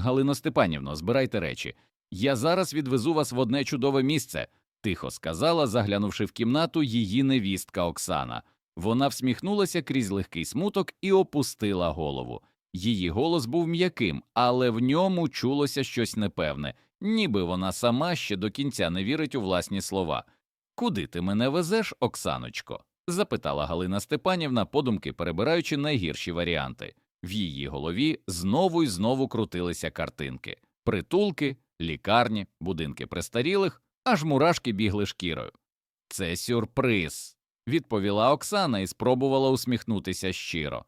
Галино Степанівно, збирайте речі. Я зараз відвезу вас в одне чудове місце, тихо сказала, заглянувши в кімнату її невістка Оксана. Вона всміхнулася крізь легкий смуток і опустила голову. Її голос був м'яким, але в ньому чулося щось непевне, ніби вона сама ще до кінця не вірить у власні слова. Куди ти мене везеш, Оксаночко? запитала Галина Степанівна, подумки перебираючи найгірші варіанти. В її голові знову й знову крутилися картинки притулки, лікарні, будинки престарілих, аж мурашки бігли шкірою. Це сюрприз, відповіла Оксана і спробувала усміхнутися щиро.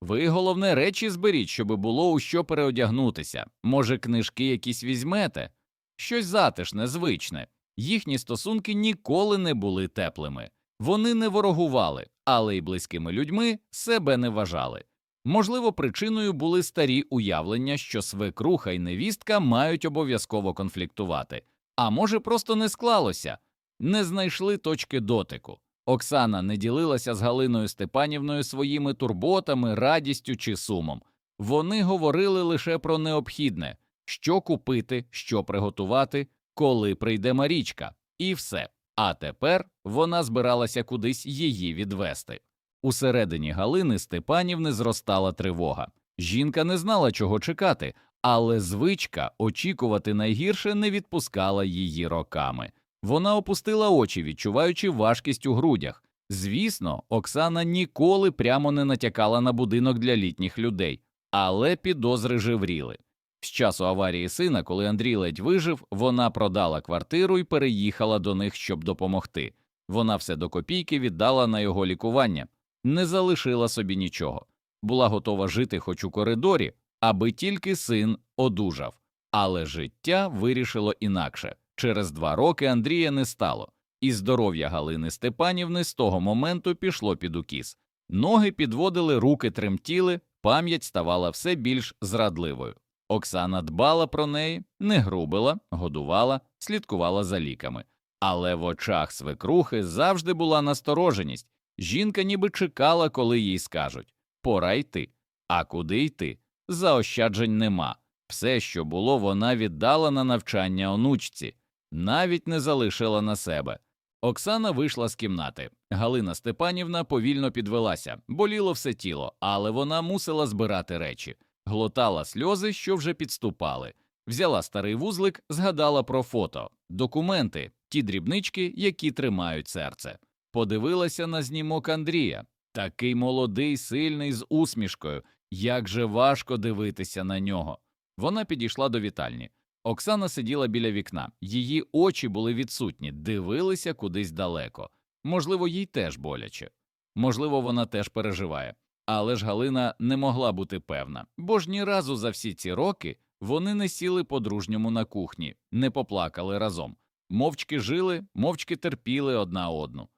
Ви головне речі зберіть, щоби було у що переодягнутися. Може, книжки якісь візьмете? Щось затишне, звичне. Їхні стосунки ніколи не були теплими. Вони не ворогували, але й близькими людьми себе не вважали. Можливо, причиною були старі уявлення, що свекруха й невістка мають обов'язково конфліктувати, а може, просто не склалося, не знайшли точки дотику. Оксана не ділилася з Галиною Степанівною своїми турботами, радістю чи сумом. Вони говорили лише про необхідне що купити, що приготувати, коли прийде Марічка, і все. А тепер вона збиралася кудись її відвести. Усередині Галини Степанівни зростала тривога. Жінка не знала, чого чекати, але звичка очікувати найгірше не відпускала її роками. Вона опустила очі, відчуваючи важкість у грудях. Звісно, Оксана ніколи прямо не натякала на будинок для літніх людей, але підозри живріли. З часу аварії сина, коли Андрій ледь вижив, вона продала квартиру і переїхала до них, щоб допомогти. Вона все до копійки віддала на його лікування, не залишила собі нічого, була готова жити хоч у коридорі, аби тільки син одужав. Але життя вирішило інакше. Через два роки Андрія не стало, і здоров'я Галини Степанівни з того моменту пішло під укіс. Ноги підводили, руки тремтіли, пам'ять ставала все більш зрадливою. Оксана дбала про неї, не грубила, годувала, слідкувала за ліками. Але в очах свекрухи завжди була настороженість. Жінка ніби чекала, коли їй скажуть пора йти. А куди йти? Заощаджень нема. Все, що було, вона віддала на навчання онучці, навіть не залишила на себе. Оксана вийшла з кімнати. Галина Степанівна повільно підвелася, боліло все тіло, але вона мусила збирати речі, глотала сльози, що вже підступали. Взяла старий вузлик, згадала про фото, документи, ті дрібнички, які тримають серце. Подивилася на знімок Андрія. Такий молодий, сильний, з усмішкою. Як же важко дивитися на нього. Вона підійшла до вітальні. Оксана сиділа біля вікна, її очі були відсутні, дивилися кудись далеко. Можливо, їй теж боляче. Можливо, вона теж переживає. Але ж Галина не могла бути певна, бо ж ні разу за всі ці роки вони не сіли по-дружньому на кухні, не поплакали разом, мовчки жили, мовчки терпіли одна одну.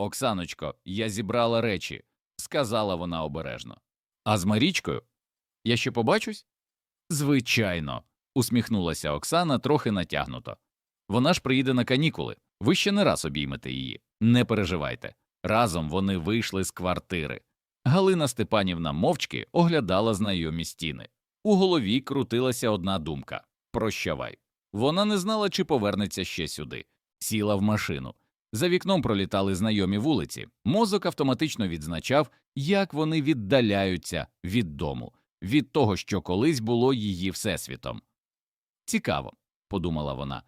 Оксаночко, я зібрала речі, сказала вона обережно. А з Марічкою? Я ще побачусь? Звичайно, усміхнулася Оксана трохи натягнуто. Вона ж приїде на канікули. Ви ще не раз обіймете її. Не переживайте. Разом вони вийшли з квартири. Галина Степанівна мовчки оглядала знайомі стіни. У голові крутилася одна думка прощавай. Вона не знала, чи повернеться ще сюди. Сіла в машину. За вікном пролітали знайомі вулиці. Мозок автоматично відзначав, як вони віддаляються від дому, від того, що колись було її всесвітом. Цікаво, подумала вона.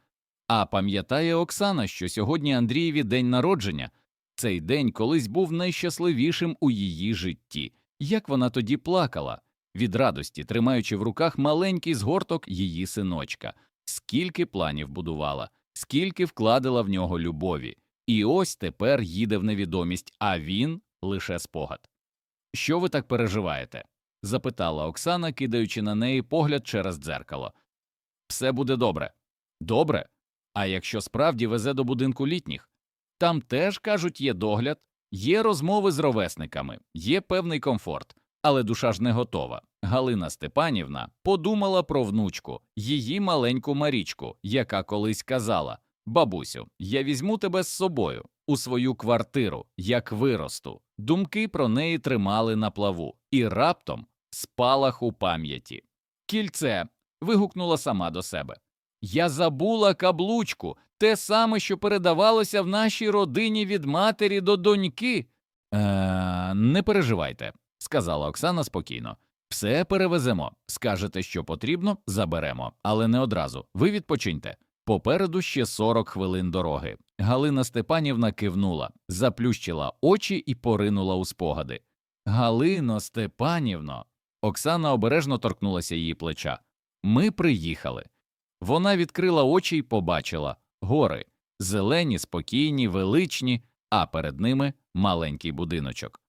А пам'ятає Оксана, що сьогодні Андрієві день народження. Цей день колись був найщасливішим у її житті. Як вона тоді плакала від радості, тримаючи в руках маленький згорток її синочка, скільки планів будувала, скільки вкладила в нього любові. І ось тепер їде в невідомість, а він лише спогад. Що ви так переживаєте? запитала Оксана, кидаючи на неї погляд через дзеркало. Все буде добре. Добре. А якщо справді везе до будинку літніх? Там теж, кажуть, є догляд, є розмови з ровесниками, є певний комфорт, але душа ж не готова. Галина Степанівна подумала про внучку, її маленьку Марічку, яка колись казала Бабусю, я візьму тебе з собою у свою квартиру, як виросту. Думки про неї тримали на плаву, і раптом спалах у пам'яті. Кільце вигукнула сама до себе. Я забула каблучку, те саме, що передавалося в нашій родині від матері до доньки. Е, не переживайте, сказала Оксана спокійно. Все перевеземо. Скажете, що потрібно, заберемо, але не одразу. Ви відпочиньте. Попереду ще 40 хвилин дороги. Галина Степанівна кивнула, заплющила очі і поринула у спогади. Галино Степанівно. Оксана обережно торкнулася її плеча. Ми приїхали. Вона відкрила очі й побачила гори, зелені, спокійні, величні, а перед ними маленький будиночок.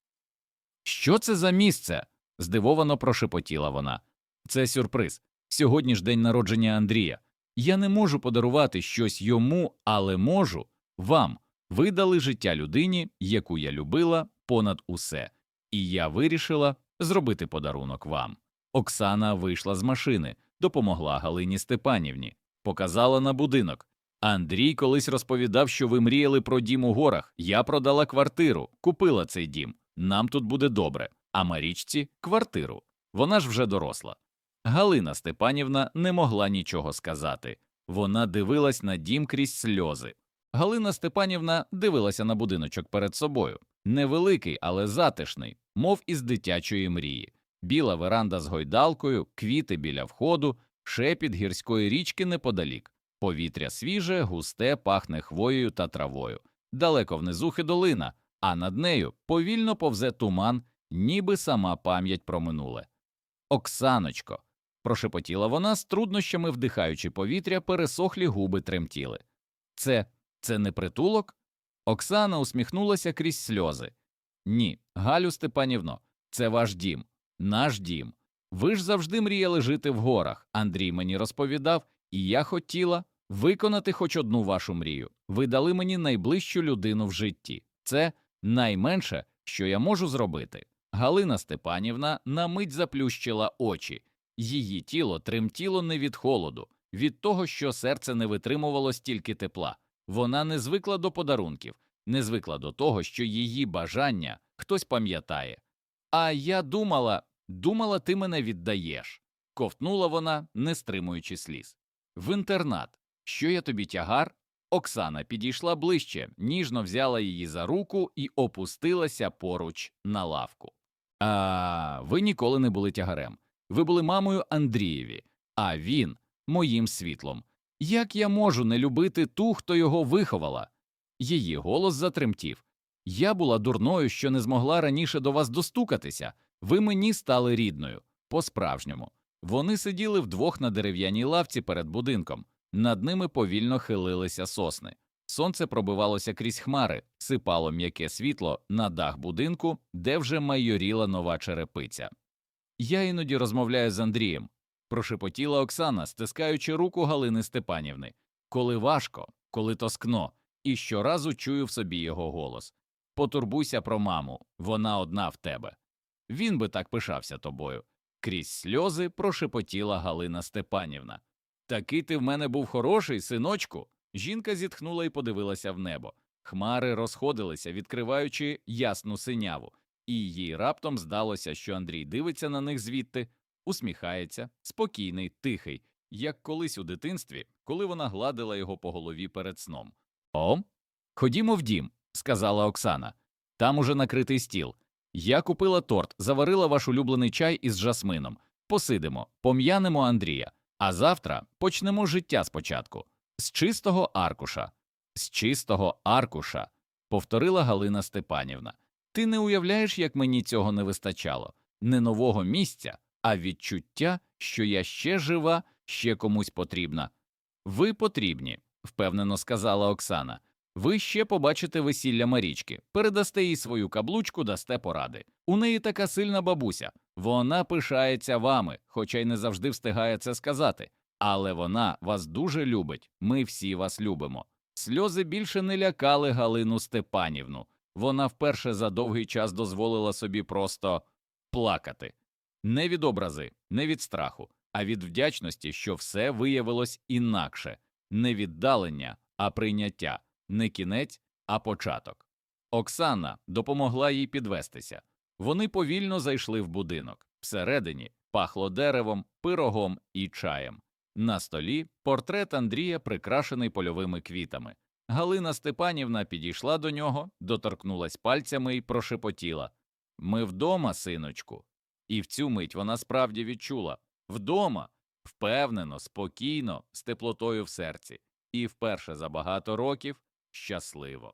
Що це за місце? здивовано прошепотіла вона. Це сюрприз. Сьогодні ж день народження Андрія. Я не можу подарувати щось йому, але можу вам. Ви дали життя людині, яку я любила понад усе, і я вирішила зробити подарунок вам. Оксана вийшла з машини, допомогла Галині Степанівні, показала на будинок. Андрій колись розповідав, що ви мріяли про дім у горах. Я продала квартиру, купила цей дім. Нам тут буде добре, а Марічці квартиру. Вона ж вже доросла. Галина Степанівна не могла нічого сказати. Вона дивилась на дім крізь сльози. Галина Степанівна дивилася на будиночок перед собою. Невеликий, але затишний, мов із дитячої мрії. Біла веранда з гойдалкою, квіти біля входу, шепіт гірської річки неподалік. Повітря свіже, густе, пахне хвоєю та травою. Далеко внизу долина, а над нею повільно повзе туман, ніби сама пам'ять про минуле. Оксаночко. Прошепотіла вона, з труднощами вдихаючи повітря, пересохлі губи тремтіли. Це це не притулок? Оксана усміхнулася крізь сльози. Ні, Галю Степанівно, це ваш дім, наш дім. Ви ж завжди мріяли жити в горах. Андрій мені розповідав, і я хотіла виконати хоч одну вашу мрію. Ви дали мені найближчу людину в житті. Це найменше, що я можу зробити. Галина Степанівна на мить заплющила очі. Її тіло тремтіло не від холоду, від того, що серце не витримувало стільки тепла. Вона не звикла до подарунків, не звикла до того, що її бажання хтось пам'ятає. А я думала, думала, ти мене віддаєш. ковтнула вона, не стримуючи сліз. В інтернат. Що я тобі тягар? Оксана підійшла ближче, ніжно взяла її за руку і опустилася поруч на лавку. А ви ніколи не були тягарем. Ви були мамою Андрієві, а він моїм світлом. Як я можу не любити ту, хто його виховала? Її голос затремтів. Я була дурною, що не змогла раніше до вас достукатися. Ви мені стали рідною. По-справжньому. Вони сиділи вдвох на дерев'яній лавці перед будинком, над ними повільно хилилися сосни. Сонце пробивалося крізь хмари, сипало м'яке світло на дах будинку, де вже майоріла нова черепиця. Я іноді розмовляю з Андрієм, прошепотіла Оксана, стискаючи руку Галини Степанівни. Коли важко, коли тоскно, і щоразу чую в собі його голос. Потурбуйся про маму, вона одна в тебе. Він би так пишався тобою. Крізь сльози прошепотіла Галина Степанівна. Такий ти в мене був хороший, синочку. Жінка зітхнула і подивилася в небо. Хмари розходилися, відкриваючи ясну синяву, і їй раптом здалося, що Андрій дивиться на них звідти, усміхається, спокійний, тихий, як колись у дитинстві, коли вона гладила його по голові перед сном. О, ходімо в дім, сказала Оксана. Там уже накритий стіл. Я купила торт, заварила ваш улюблений чай із жасмином. Посидимо, пом'янемо Андрія, а завтра почнемо життя спочатку. З чистого аркуша, з чистого аркуша, повторила Галина Степанівна. Ти не уявляєш, як мені цього не вистачало, не нового місця, а відчуття, що я ще жива, ще комусь потрібна. Ви потрібні, впевнено сказала Оксана. Ви ще побачите весілля Марічки, передасте їй свою каблучку, дасте поради. У неї така сильна бабуся. Вона пишається вами, хоча й не завжди встигає це сказати. Але вона вас дуже любить, ми всі вас любимо. Сльози більше не лякали Галину Степанівну. Вона вперше за довгий час дозволила собі просто плакати. Не від образи, не від страху, а від вдячності, що все виявилось інакше, не віддалення, а прийняття, не кінець, а початок. Оксана допомогла їй підвестися. Вони повільно зайшли в будинок. Всередині пахло деревом, пирогом і чаєм. На столі портрет Андрія, прикрашений польовими квітами. Галина Степанівна підійшла до нього, доторкнулась пальцями і прошепотіла Ми вдома, синочку. І в цю мить вона справді відчула вдома, впевнено, спокійно, з теплотою в серці, і вперше за багато років щасливо.